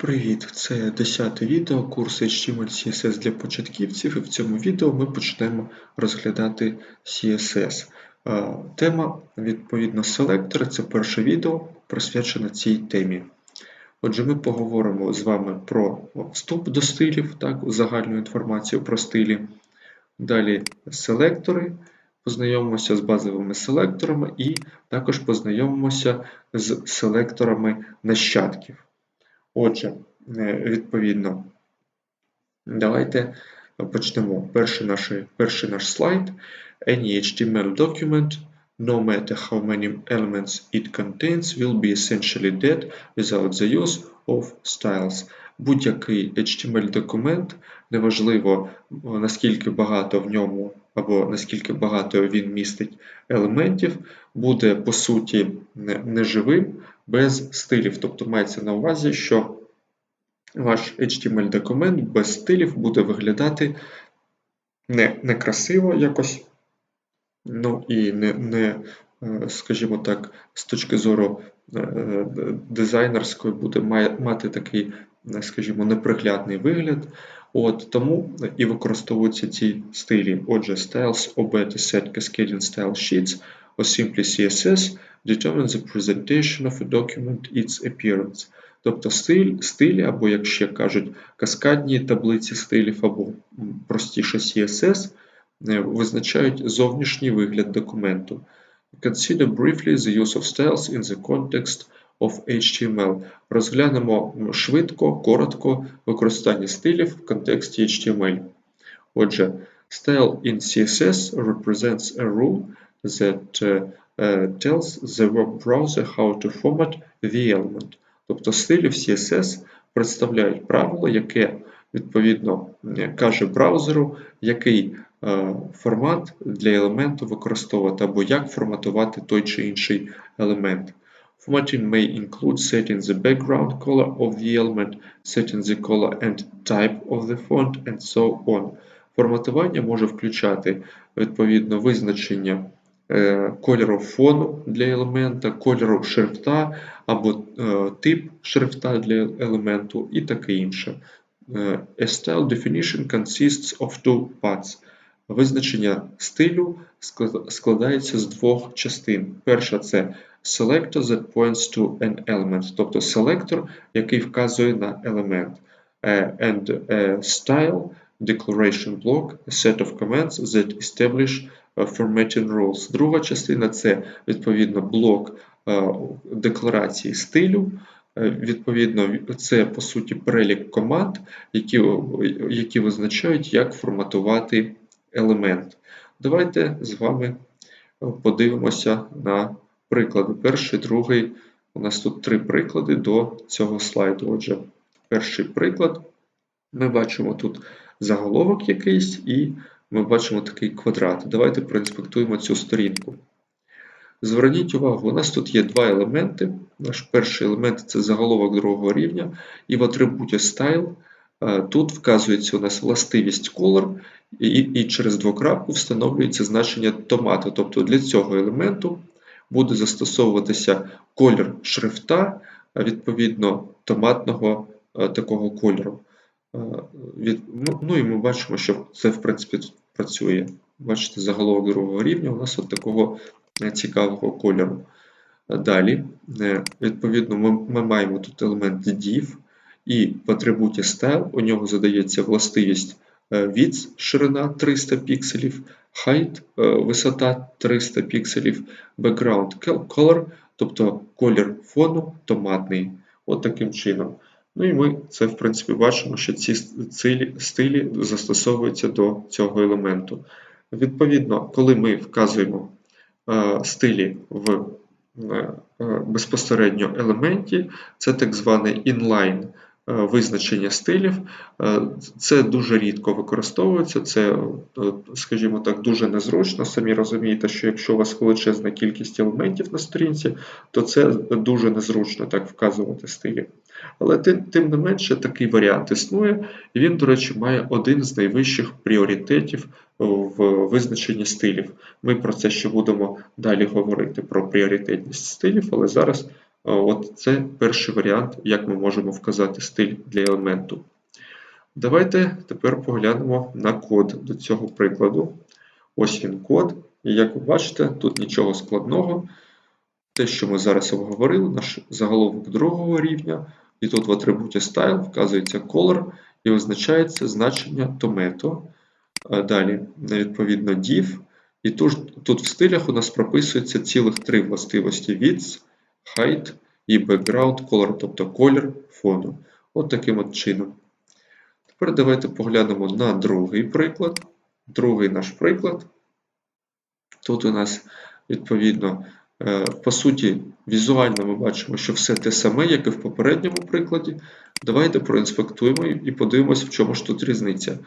Привіт! Це 10 відео курсу HTML CSS для початківців і в цьому відео ми почнемо розглядати CSS. Е, Тема, відповідно, селектори це перше відео присвячене цій темі. Отже, ми поговоримо з вами про вступ до стилів, так, загальну інформацію про стилі. Далі селектори, познайомимося з базовими селекторами і також познайомимося з селекторами нащадків. Отже, е, відповідно, давайте почнемо. Перший наш, перший наш слайд. Any HTML document, no matter how many elements it contains, will be essentially dead without the use of styles. Будь-який HTML-документ, неважливо наскільки багато в ньому або наскільки багато він містить елементів, буде по суті неживим без стилів. Тобто мається на увазі, що ваш HTML-документ без стилів буде виглядати не, некрасиво якось, ну і не, не, е, скажімо так, з точки зору е, дизайнерської буде мати такий, скажімо, неприглядний вигляд. От Тому і використовуються ці стилі. Отже, styles obey to set cascading style sheets or simply CSS determine the presentation of a document its appearance. Тобто стиль, стилі, або, як ще кажуть, каскадні таблиці стилів, або простіше CSS, е, визначають зовнішній вигляд документу. Consider briefly the use of styles in the context of HTML. Розглянемо швидко, коротко використання стилів в контексті HTML. Отже, style in CSS represents a rule that uh, tells the web browser how to format the element. Тобто стилі в CSS представляють правило, яке відповідно каже браузеру, який е, формат для елементу використовувати або як форматувати той чи інший елемент. Formatting may include setting the background color of the element, setting the color and type of the font, and so on. Форматування може включати відповідно визначення Е, кольору фону для елемента, кольору шрифта або е, тип шрифта для елементу і таке інше. Е, a style definition consists of two parts. Визначення стилю складається з двох частин. Перша це selector that points to an element, тобто селектор, який вказує на елемент. And style declaration block, a set of commands that establish Formatting Rules. Друга частина це відповідно блок е, декларації стилю. Е, відповідно, це по суті перелік команд, які які визначають, як форматувати елемент. Давайте з вами подивимося на приклади. Перший, другий. У нас тут три приклади до цього слайду. Отже, перший приклад. Ми бачимо тут заголовок якийсь і ми бачимо такий квадрат. Давайте проінспектуємо цю сторінку. Зверніть увагу, у нас тут є два елементи. Наш перший елемент це заголовок другого рівня, і в атрибуті Style е, тут вказується у нас властивість Color, і і через двокрапку встановлюється значення томату. Тобто для цього елементу буде застосовуватися колір шрифта, відповідно томатного е, такого кольору. Е, ну, ну і ми бачимо, що це в принципі працює. Бачите, заголовок другого рівня у нас от такого е, цікавого кольору. Далі, е, відповідно, ми, ми маємо тут елемент div, і в атрибуті style у нього задається властивість width, ширина 300 пікселів, height, висота 300 пікселів, background color, тобто колір фону томатний. От таким чином. Ну і ми це, в принципі, бачимо, що ці стилі застосовуються до цього елементу. Відповідно, коли ми вказуємо е, стилі в е, е, безпосередньо елементі, це так званий інлайн визначення стилів. Це дуже рідко використовується, це, скажімо так, дуже незручно. Самі розумієте, що якщо у вас величезна кількість елементів на сторінці, то це дуже незручно так вказувати стилі. Але тим, тим не менше такий варіант існує, і він, до речі, має один з найвищих пріоритетів в визначенні стилів. Ми про це ще будемо далі говорити, про пріоритетність стилів, але зараз От Це перший варіант, як ми можемо вказати стиль для елементу. Давайте тепер поглянемо на код до цього прикладу. Ось він код. І як ви бачите, тут нічого складного. Те, що ми зараз обговорили, наш заголовок другого рівня, і тут в атрибуті Style вказується color і визначається значення tomato. Далі, відповідно, div. І тут, тут в стилях у нас прописується цілих три властивості width, height і background color, тобто колір фону. От таким от чином. Тепер давайте поглянемо на другий приклад. Другий наш приклад. Тут у нас, відповідно, е, по суті, візуально ми бачимо, що все те саме, як і в попередньому прикладі. Давайте проінспектуємо і подивимося, в чому ж тут різниця.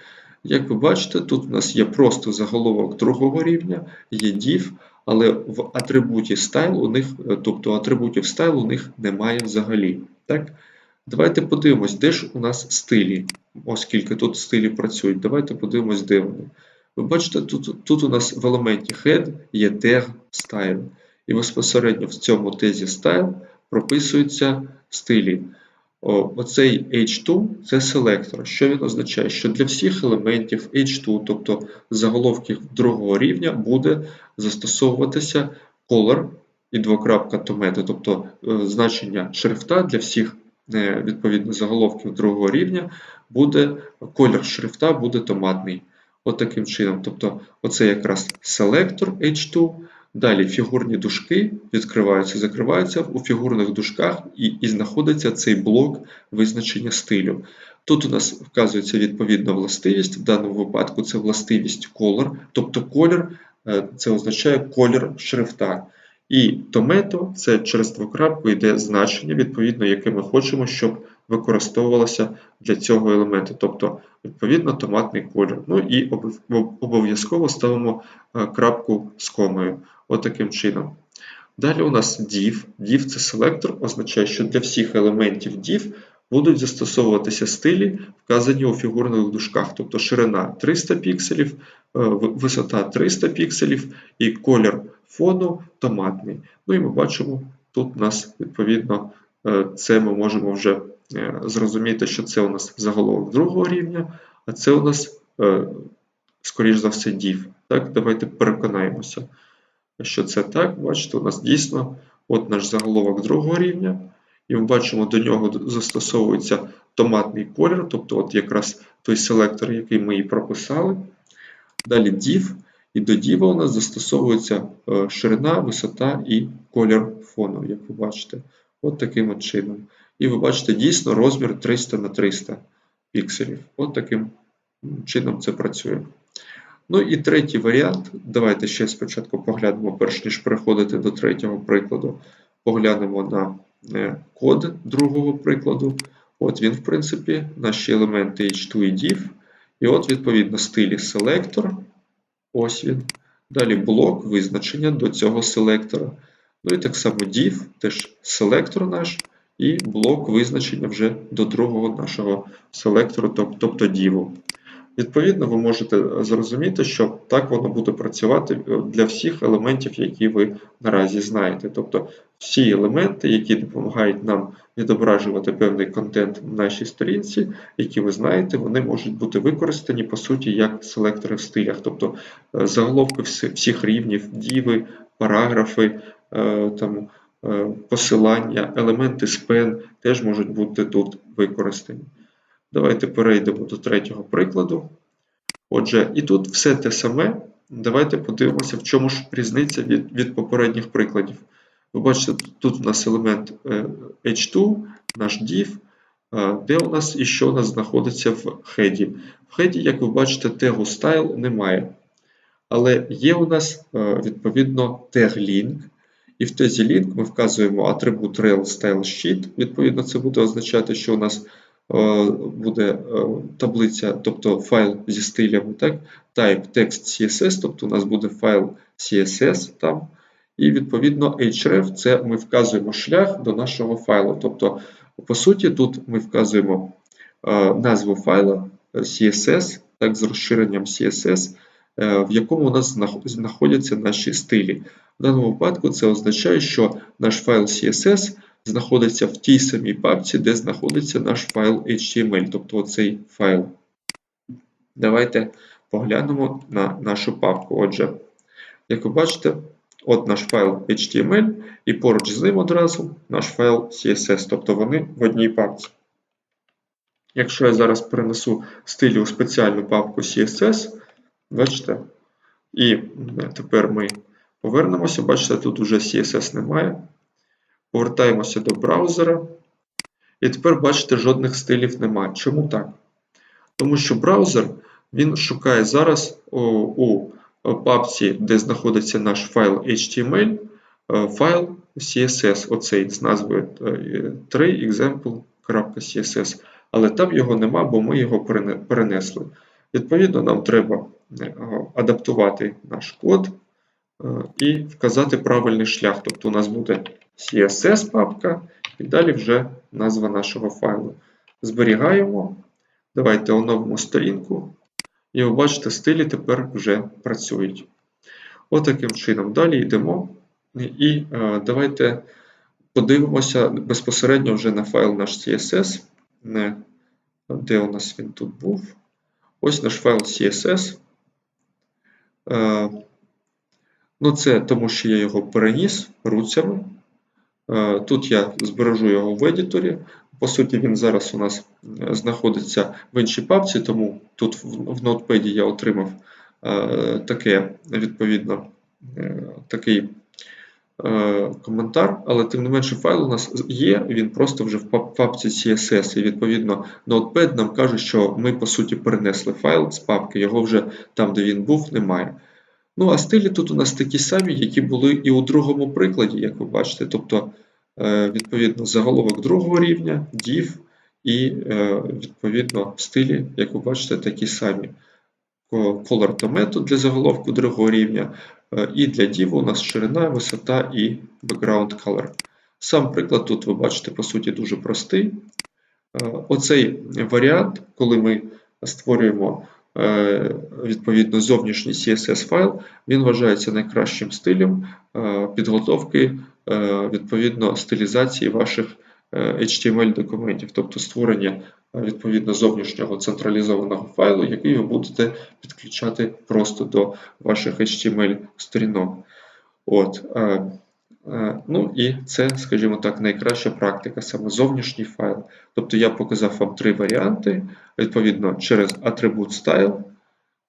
Як ви бачите, тут у нас є просто заголовок другого рівня, є div, але в атрибуті style у них, е, тобто атрибутів style у них немає взагалі. Так? Давайте подивимось, де ж у нас стилі, оскільки тут стилі працюють. Давайте подивимось, де вони. Ви бачите, тут тут у нас в елементі head є tag style. І безпосередньо в цьому тезі style прописуються стилі. Оцей H2 це селектор. Що він означає? Що для всіх елементів H2, тобто заголовків другого рівня, буде застосовуватися color і двокрапка tomato, тобто е, значення шрифта для всіх е, відповідно заголовків другого рівня, буде колір шрифта буде томатний. От чином. Тобто, оце якраз селектор H2. Далі фігурні дужки відкриваються, закриваються у фігурних дужках і і знаходиться цей блок визначення стилю. Тут у нас вказується відповідна властивість, в даному випадку це властивість color, тобто колір е, це означає колір шрифта. І томето це через двокрапку йде значення, відповідно, яке ми хочемо, щоб використовувалося для цього елементу, тобто, відповідно, томатний колір. Ну і обов'язково ставимо е, крапку з комою. Отаким От чином. Далі у нас div. Div це селектор, означає, що для всіх елементів div будуть застосовуватися стилі, вказані у фігурних дужках, тобто ширина 300 пікселів, е, висота 300 пікселів і колір фону томатний. Ну і ми бачимо, тут у нас, відповідно, е, це ми можемо вже е, зрозуміти, що це у нас заголовок другого рівня, а це у нас, скоріш за все, div. Так, Давайте переконаємося, що це так. Бачите, у нас дійсно от наш заголовок другого рівня. І ми бачимо, до нього застосовується томатний колір, тобто от якраз той селектор, який ми і прописали. Далі div. І до діва у нас застосовується е, ширина, висота і колір фону, як ви бачите. От таким от чином. І ви бачите, дійсно розмір 300 на 300 пікселів. От таким чином це працює. Ну і третій варіант. Давайте ще спочатку поглянемо, перш ніж переходити до третього прикладу. Поглянемо на е, код другого прикладу. От він, в принципі, наші елементи H2 і div. І от, відповідно, стилі селектор. Ось він. Далі блок визначення до цього селектора. Ну і так само div, теж селектор наш, і блок визначення вже до другого нашого селектору, тобто div. Відповідно, ви можете зрозуміти, що так воно буде працювати е, для всіх елементів, які ви наразі знаєте. Тобто всі елементи, які допомагають нам відображувати певний контент на нашій сторінці, які ви знаєте, вони можуть бути використані по суті як селектори в стилях, тобто е, заголовки всіх рівнів, діви, параграфи, е, там, посилання, елементи спен теж можуть бути тут використані. Давайте перейдемо до третього прикладу. Отже, і тут все те саме. Давайте подивимося, в чому ж різниця від від попередніх прикладів. Ви бачите, тут у нас елемент е, H2, наш div, е, де у нас і що у нас знаходиться в хеді. В хеді, як ви бачите, тегу style немає. Але є у нас, е, відповідно, тег link. І в тезі link ми вказуємо атрибут rel style sheet. Відповідно, це буде означати, що у нас буде е, таблиця, тобто файл зі стилями, так? type text CSS, тобто у нас буде файл CSS там. І відповідно href це ми вказуємо шлях до нашого файлу. Тобто, по суті, тут ми вказуємо е, назву файла CSS, так, з розширенням CSS, в якому у нас знаходяться наші стилі. В даному випадку це означає, що наш файл CSS знаходиться в тій самій папці, де знаходиться наш файл HTML, тобто оцей файл. Давайте поглянемо на нашу папку. Отже, як ви бачите, от наш файл HTML, і поруч з ним одразу наш файл CSS, тобто вони в одній папці. Якщо я зараз перенесу стилі у спеціальну папку CSS, бачите, і тепер ми повернемося, бачите, тут вже CSS немає. Повертаємося до браузера. І тепер, бачите, жодних стилів немає. Чому так? Тому що браузер він шукає зараз у, папці, де знаходиться наш файл HTML, е, файл CSS, оцей з назвою 3example.css. Але там його нема, бо ми його перенесли. Відповідно, нам треба е, адаптувати наш код е, і вказати правильний шлях. Тобто у нас буде CSS папка, і далі вже назва нашого файлу. Зберігаємо. Давайте оновимо сторінку. І ви бачите, стилі тепер вже працюють. Отаким От чином. Далі йдемо. І е, давайте подивимося безпосередньо вже на файл наш CSS. Не, Де у нас він тут був? Ось наш файл CSS. Е, ну, Це тому, що я його переніс руцями. Е, тут я збережу його в едіторі. По суті, він зараз у нас е, знаходиться в іншій папці, тому тут в ноутпеді я отримав е, таке, відповідно, такий коментар, але тим не менше файл у нас є, він просто вже в папці CSS. І відповідно Notepad нам каже, що ми по суті перенесли файл з папки, його вже там, де він був, немає. Ну, а стилі тут у нас такі самі, які були і у другому прикладі, як ви бачите. Тобто, е, відповідно, заголовок другого рівня, div і, е, відповідно, стилі, як ви бачите, такі самі. Color to method для заголовку другого рівня, е, і для div у нас ширина, висота і background color. Сам приклад тут ви бачите, по суті, дуже простий. Оцей варіант, коли ми створюємо відповідно зовнішній CSS файл, він вважається найкращим стилем е, підготовки е, відповідно стилізації ваших HTML-документів, тобто створення відповідно зовнішнього централізованого файлу, який ви будете підключати просто до ваших HTML-сторінок. От. Ну і це, скажімо так, найкраща практика, саме зовнішній файл. Тобто я показав вам три варіанти. Відповідно, через атрибут style,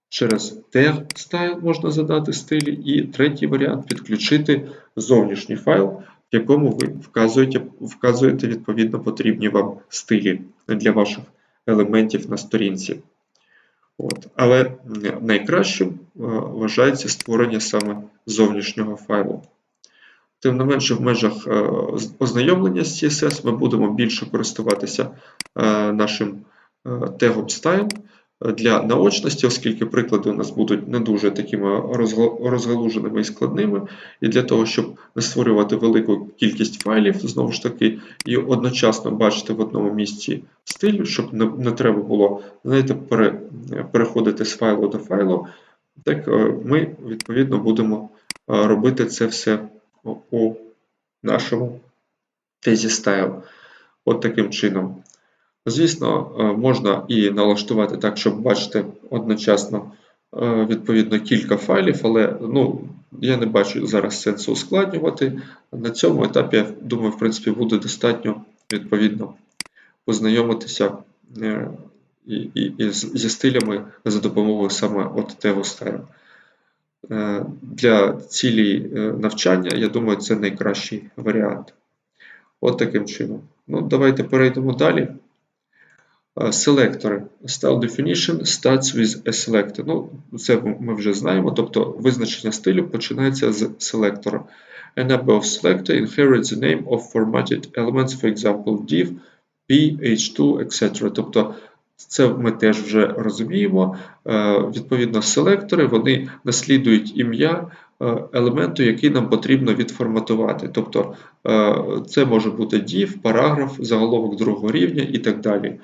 через tag style можна задати стилі, і третій варіант підключити зовнішній файл, в якому ви вказуєте вказуєте відповідно потрібні вам стилі для ваших елементів на сторінці. От. Але найкращим е, вважається створення саме зовнішнього файлу. Тим не менше, в межах е, ознайомлення з CSS ми будемо більше користуватися е, нашим е, тегом Style для наочності, оскільки приклади у нас будуть не дуже такими розгалуженими і складними. І для того, щоб не створювати велику кількість файлів, знову ж таки, і одночасно бачити в одному місці стиль, щоб не, треба було знаєте, пере, переходити з файлу до файлу, так ми відповідно будемо робити це все у нашому тезі style. От таким чином. Звісно, е, можна і налаштувати так, щоб бачити одночасно е, відповідно кілька файлів, але ну, я не бачу зараз сенсу ускладнювати. На цьому етапі, я думаю, в принципі, буде достатньо відповідно познайомитися е, і, і, і зі стилями за допомогою саме от style. Е, для цілі е, навчання, я думаю, це найкращий варіант. От таким чином. Ну, Давайте перейдемо далі. Е, селектори. Style definition starts with a selector. Ну, Це ми вже знаємо, тобто визначення стилю починається з селектора. A number of selector inherits the name of formatted elements, for example, div, p, h2, etc. Тобто це ми теж вже розуміємо. Е, відповідно, селектори вони наслідують ім'я е, елементу, який нам потрібно відформатувати. Тобто е, це може бути div, параграф, заголовок другого рівня і так далі.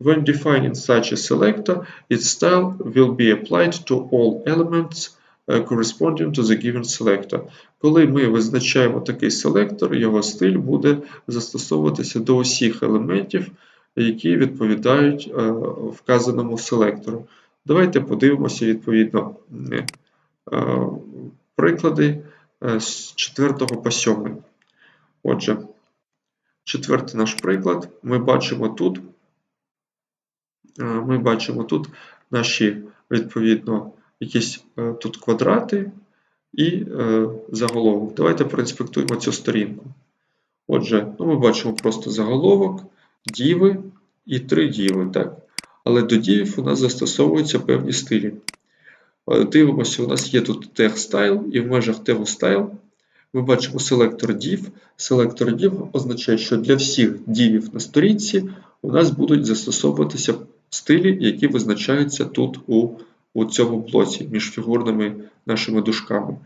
When defining such a selector, its style will be applied to all elements corresponding to the given selector. Коли ми визначаємо такий селектор, його стиль буде застосовуватися до усіх елементів, які відповідають е, вказаному селектору. Давайте подивимося відповідно е, приклади е, з 4 по 7. Отже, четвертий наш приклад. Ми бачимо тут, ми бачимо тут наші відповідно якісь тут квадрати і заголовок. Давайте проінспектуємо цю сторінку. Отже, ну ми бачимо просто заголовок, діви і три діви. так? Але до дівів у нас застосовуються певні стилі. Е, Дивимося, у нас є тут tag style, і в межах тегу style ми бачимо селектор div. Селектор div означає, що для всіх дівів на сторінці у нас будуть застосовуватися стилі, які визначаються тут у, у цьому блоці між фігурними нашими дужками.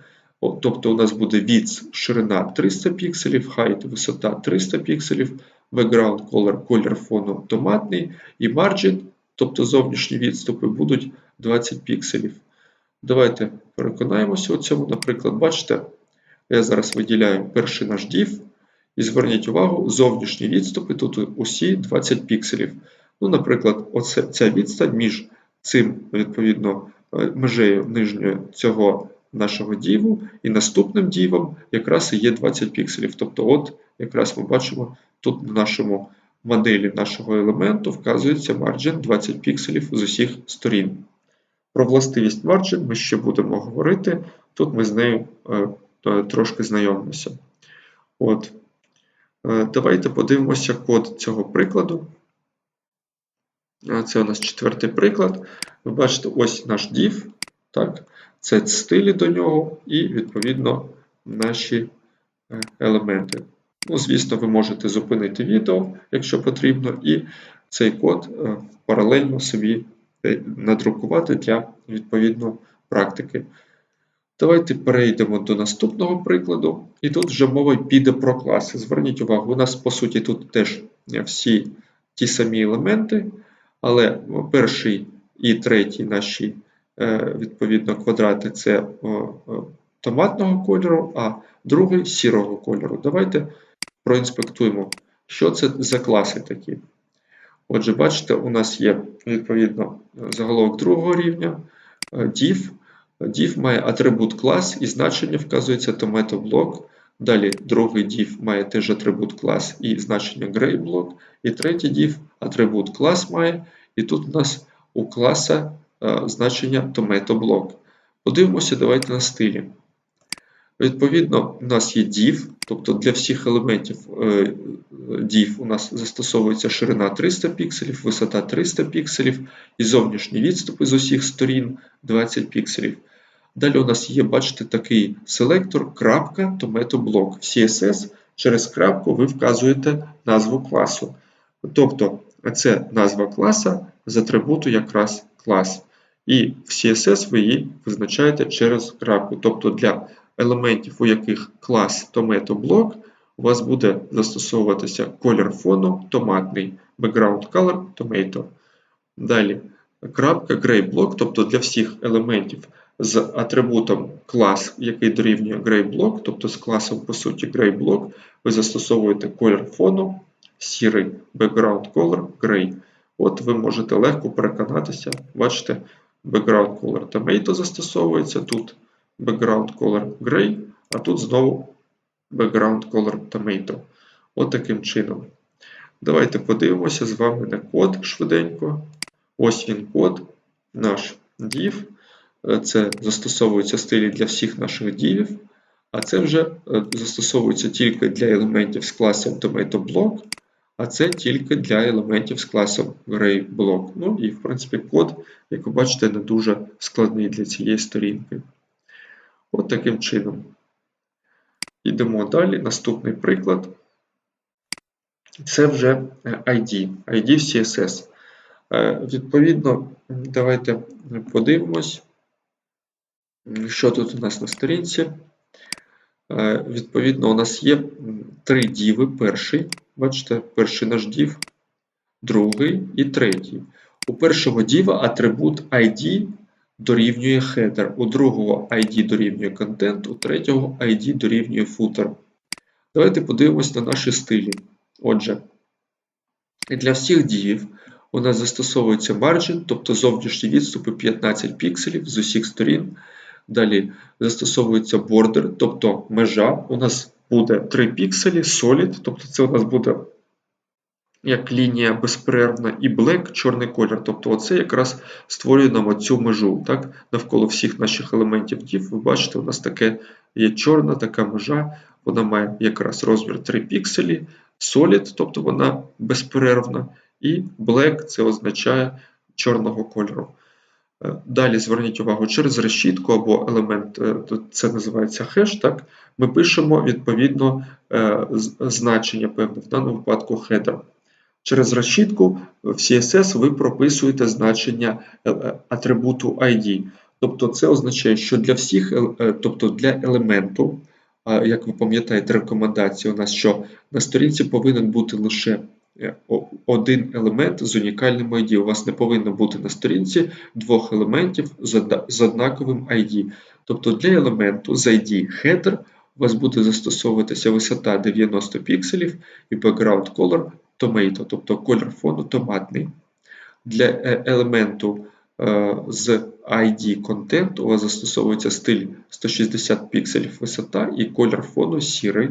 Тобто у нас буде width, ширина 300 пікселів, height, висота 300 пікселів, background color, колір фону томатний і margin, тобто зовнішні відступи, будуть 20 пікселів. Давайте переконаємося у цьому. Наприклад, бачите, я зараз виділяю перший наш div, і зверніть увагу, зовнішні відступи тут усі 20 пікселів. Ну, Наприклад, оце, ця відстань між цим, відповідно, е, межею нижньою цього нашого діву і наступним дівом якраз і є 20 пікселів. Тобто, от якраз ми бачимо тут в нашому моделі нашого елементу вказується margin 20 пікселів з усіх сторін. Про властивість margin ми ще будемо говорити. Тут ми з нею е, е, трошки знайомимося. От. Е, Давайте подивимося код цього прикладу. Це у нас четвертий приклад. Ви бачите, ось наш div, так? Це стилі до нього і, відповідно, наші е, елементи. Ну, Звісно, ви можете зупинити відео, якщо потрібно, і цей код е, паралельно собі е, надрукувати для відповідно практики. Давайте перейдемо до наступного прикладу. І тут вже мова піде про класи. Зверніть увагу, у нас, по суті, тут теж всі ті самі елементи, але перший і третій наші відповідно квадрати це томатного кольору, а другий сірого кольору. Давайте проінспектуємо, що це за класи такі. Отже, бачите, у нас є відповідно заголовок другого рівня, div. Div має атрибут клас і значення вказується tomato Далі другий div має теж атрибут клас і значення grey І третій div атрибут клас має, і тут у нас у класа значення tomato Подивимося, давайте на стилі. Відповідно, у нас є div, тобто для всіх елементів е, div у нас застосовується ширина 300 пікселів, висота 300 пікселів і зовнішні відступи з усіх сторін 20 пікселів. Далі у нас є, бачите, такий селектор крапка tomato В CSS через крапку ви вказуєте назву класу. Тобто, це назва класа з атрибуту якраз клас. І в CSS ви її визначаєте через крапку. Тобто для елементів, у яких клас TomatoBlock, у вас буде застосовуватися колір фону томатний, background color tomato. Далі крапка GrayBlock, тобто для всіх елементів з атрибутом клас, який дорівнює GrayBlock, тобто з класом, по суті, GrayBlock, ви застосовуєте колір фону, сірий background color gray. От ви можете легко переконатися, бачите, background color tomato застосовується тут background color gray, а тут знову background color tomato. От таким чином. Давайте подивимося з вами на код швиденько. Ось він код, наш div. Це застосовуються стилі для всіх наших дівів, а це вже е, застосовується тільки для елементів з класом TomatoBlock, а це тільки для елементів з класом GrayBlock. Ну і, в принципі, код, як ви бачите, не дуже складний для цієї сторінки. От таким чином. Йдемо далі. Наступний приклад. Це вже ID, ID в CSS. Е, відповідно, давайте подивимось, що тут у нас на сторінці. Е, відповідно, у нас є три діви. Перший, бачите, перший наш дів, другий і третій. У першого діва атрибут ID дорівнює header, у другого ID дорівнює content, у третього ID дорівнює footer. Давайте подивимось на наші стилі. Отже, для всіх діїв у нас застосовується margin, тобто зовнішні відступи 15 пікселів з усіх сторін. Далі застосовується border, тобто межа. У нас буде 3 пікселі, solid, тобто це у нас буде як лінія безперервна, і black чорний колір. Тобто оце якраз створює нам оцю межу. Так? Навколо всіх наших елементів div, ви бачите, у нас таке є чорна така межа, вона має якраз розмір 3 пікселі, solid, тобто вона безперервна, і black це означає чорного кольору. Е, Далі зверніть увагу, через решітку або елемент, е, це називається хеш, так, ми пишемо відповідно е, значення певне, в даному випадку header. Через решітку в CSS ви прописуєте значення атрибуту ID. Тобто це означає, що для всіх, тобто для елементу, як ви пам'ятаєте, рекомендація у нас, що на сторінці повинен бути лише один елемент з унікальним ID. У вас не повинно бути на сторінці двох елементів з однаковим ID. Тобто для елементу з ID header у вас буде застосовуватися висота 90 пікселів і background color tomato, тобто колір фону томатний. Для е, елементу е, з ID Content у вас застосовується стиль 160 пікселів висота і колір фону сірий.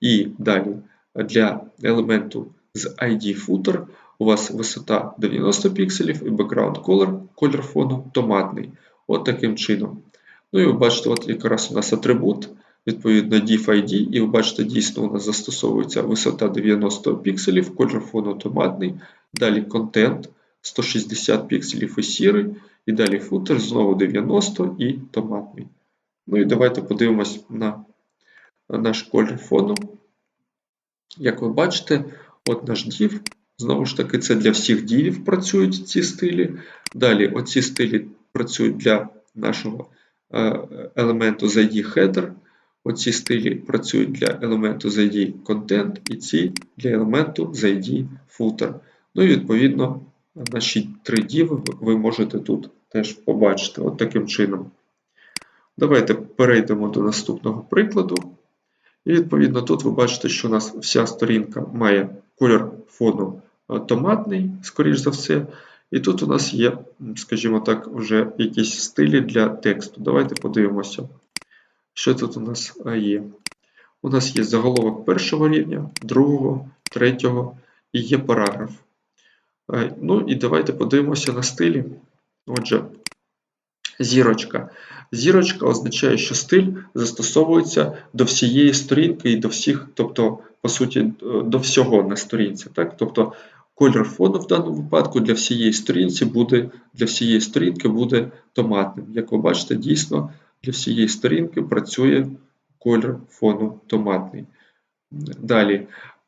І далі для елементу з ID Footer у вас висота 90 пікселів і background color, колір фону томатний. От таким чином. Ну і ви бачите, от якраз у нас атрибут, відповідно div ID, і ви бачите, дійсно у нас застосовується висота 90 пікселів, колір фону томатний, далі контент 160 пікселів і сірий, і далі футер знову 90 і томатний. Ну і давайте подивимось на наш колір фону. Як ви бачите, От наш div. Знову ж таки, це для всіх дівів працюють ці стилі. Далі оці стилі працюють для нашого е, елементу ID header. Оці стилі працюють для елементу ID content, і ці для елементу ID footer. Ну і відповідно наші три діви ви можете тут теж побачити от таким чином. Давайте перейдемо до наступного прикладу. І відповідно тут ви бачите, що у нас вся сторінка має колір фону е, томатний, скоріш за все. І тут у нас є, скажімо так, вже якісь стилі для тексту. Давайте подивимося, що тут у нас е, є. У нас є заголовок першого рівня, другого, третього і є параграф. Е, ну і давайте подивимося на стилі. Отже, зірочка. Зірочка означає, що стиль застосовується до всієї сторінки і до всіх, тобто, по суті, до всього на сторінці. Так? Тобто колір фону в даному випадку для всієї сторінці буде, для всієї сторінки буде томатним. Як ви бачите, дійсно для всієї сторінки працює колір фону томатний. Далі,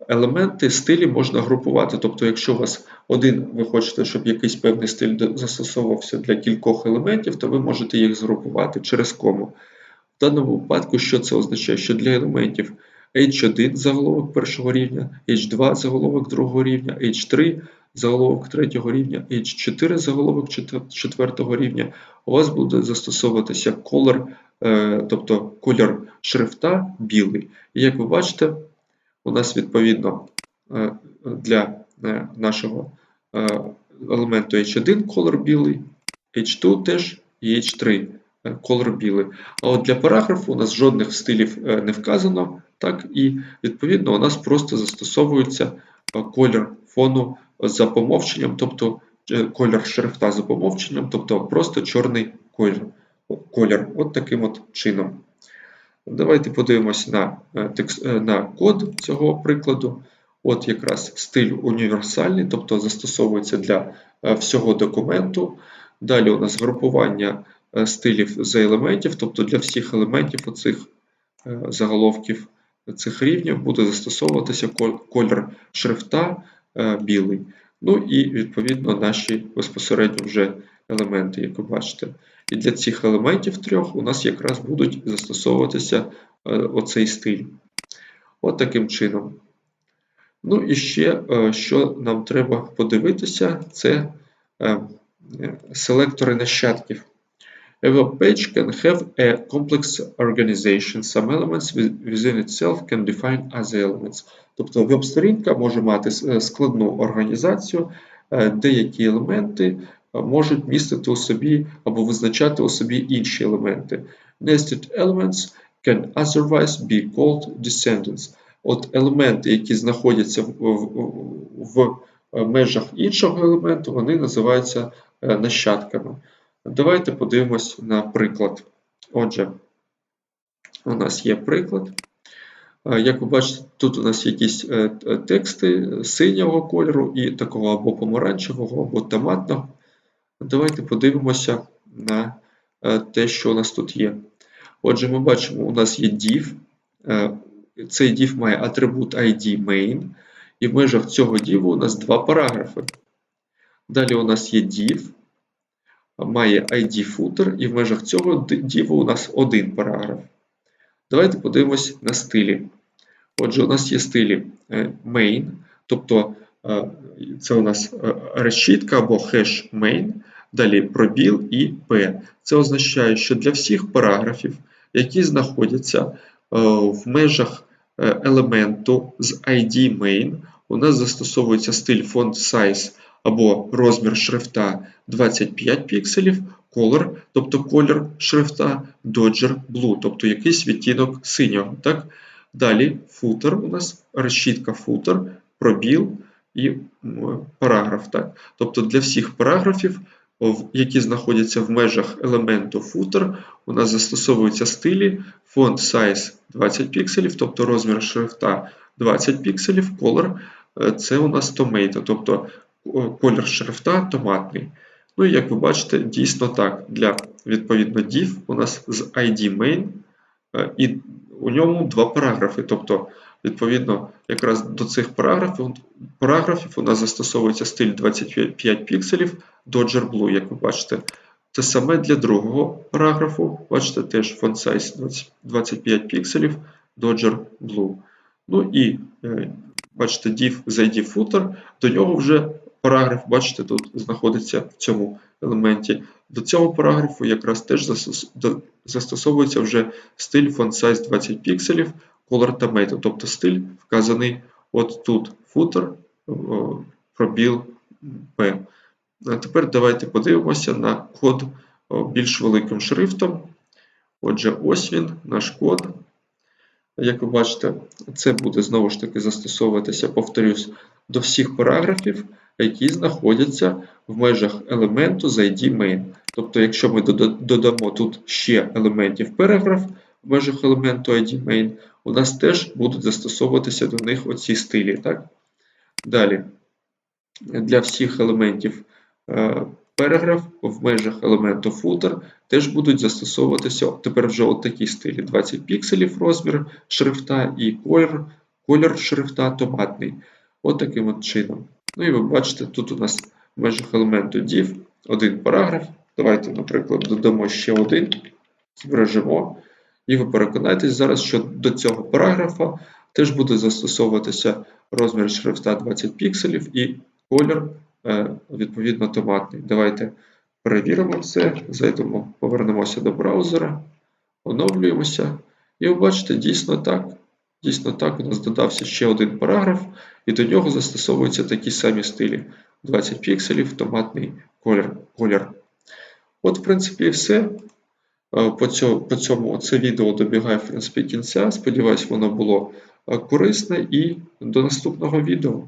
Елементи стилі можна групувати. Тобто, якщо у вас один, ви хочете, щоб якийсь певний стиль застосовувався для кількох елементів, то ви можете їх згрупувати через кому. В даному випадку, що це означає? Що для елементів H1 заголовок першого рівня, H2 заголовок другого рівня, H3 заголовок третього рівня, H4 заголовок четвертого рівня, у вас буде застосовуватися color, е, тобто колір шрифта білий. І як ви бачите, у нас відповідно е, для е, нашого е, елементу H1 колор білий, H2 теж і H3 колор білий. А от для параграфу у нас жодних стилів не вказано, так, і відповідно у нас просто застосовується колір фону за помовченням, тобто колір шрифта за помовченням, тобто просто чорний колір. колір. От таким от чином. Давайте подивимось на е, е, на код цього прикладу. От якраз стиль універсальний, тобто застосовується для е, всього документу. Далі у нас групування стилів за елементів, тобто для всіх елементів оцих заголовків цих рівнів буде застосовуватися колір шрифта білий. Ну і відповідно наші безпосередньо вже елементи, як ви бачите. І для цих елементів трьох у нас якраз будуть застосовуватися е, оцей стиль. От таким чином. Ну і ще, е, що нам треба подивитися, це е, селектори нащадків. A web page can have a complex organization. Some elements within itself can define other elements. Тобто веб-сторінка може мати складну організацію, деякі елементи можуть містити у собі або визначати у собі інші елементи. Nested elements can otherwise be called descendants. От елементи, які знаходяться в, в, в межах іншого елементу, вони називаються е, нащадками. Давайте подивимось на приклад. Отже, у нас є приклад. Е, Як ви бачите, тут у нас якісь е, тексти синього кольору і такого або помаранчевого, або томатного. Давайте подивимося на е, те, що у нас тут є. Отже, ми бачимо, у нас є div. Е, Цей div має атрибут ID main, і в межах цього div у нас два параграфи. Далі у нас є div, має ID footer, і в межах цього div у нас один параграф. Давайте подивимось на стилі. Отже, у нас є стилі е, main, тобто це у нас решітка або хеш main, далі пробіл і P. Це означає, що для всіх параграфів, які знаходяться е, в межах е, елементу з ID main, у нас застосовується стиль font size або розмір шрифта 25 пікселів, color, тобто колір шрифта, Dodger Blue, тобто якийсь відтінок синього. Так? Далі footer у нас решітка footer, пробіл і параграф. Так? Тобто для всіх параграфів, які знаходяться в межах елементу footer, у нас застосовуються стилі font size 20 пікселів, тобто розмір шрифта 20 пікселів, color е, це у нас tomato, тобто колір шрифта томатний. Ну і як ви бачите, дійсно так, для відповідно div у нас з ID main е, і у ньому два параграфи. Тобто, відповідно, якраз до цих параграфів, параграфів у нас застосовується стиль 25 пікселів Dodger Blue, як ви бачите. Те саме для другого параграфу, бачите, теж font size 25 пікселів Dodger Blue. Ну і е, бачите, div ID footer, до нього вже параграф, бачите, тут знаходиться в цьому елементі. До цього параграфу якраз теж застосовується вже стиль font size 20 пікселів, color tomato, тобто стиль вказаний от тут footer, пробіл P. А тепер давайте подивимося на код більш великим шрифтом. Отже, ось він, наш код. Як ви бачите, це буде знову ж таки застосовуватися, повторюсь, до всіх параграфів, які знаходяться в межах елементу з ID main. Тобто, якщо ми додамо тут ще елементів параграф в межах елементу ID main, у нас теж будуть застосовуватися до них оці стилі. Так? Далі, для всіх елементів е, параграф в межах елементу footer теж будуть застосовуватися тепер вже от такі стилі: 20 пікселів розмір шрифта і колір, колір шрифта томатний. От таким от чином. Ну і ви бачите, тут у нас в межах елементу div один параграф. Давайте, наприклад, додамо ще один, збережемо. І ви переконаєтесь зараз, що до цього параграфа теж буде застосовуватися розмір шрифта 20 пікселів і колір, е, відповідно, томатний. Давайте перевіримо це, зайдемо, повернемося до браузера, оновлюємося. І ви бачите, дійсно так. Дійсно так, у нас додався ще один параграф, і до нього застосовуються такі самі стилі: 20 пікселів, томатний колір. колір. От, в принципі, і все. Е, По цьому, по цьому це відео добігає в принципі кінця. Сподіваюсь, воно було е, корисне і до наступного відео.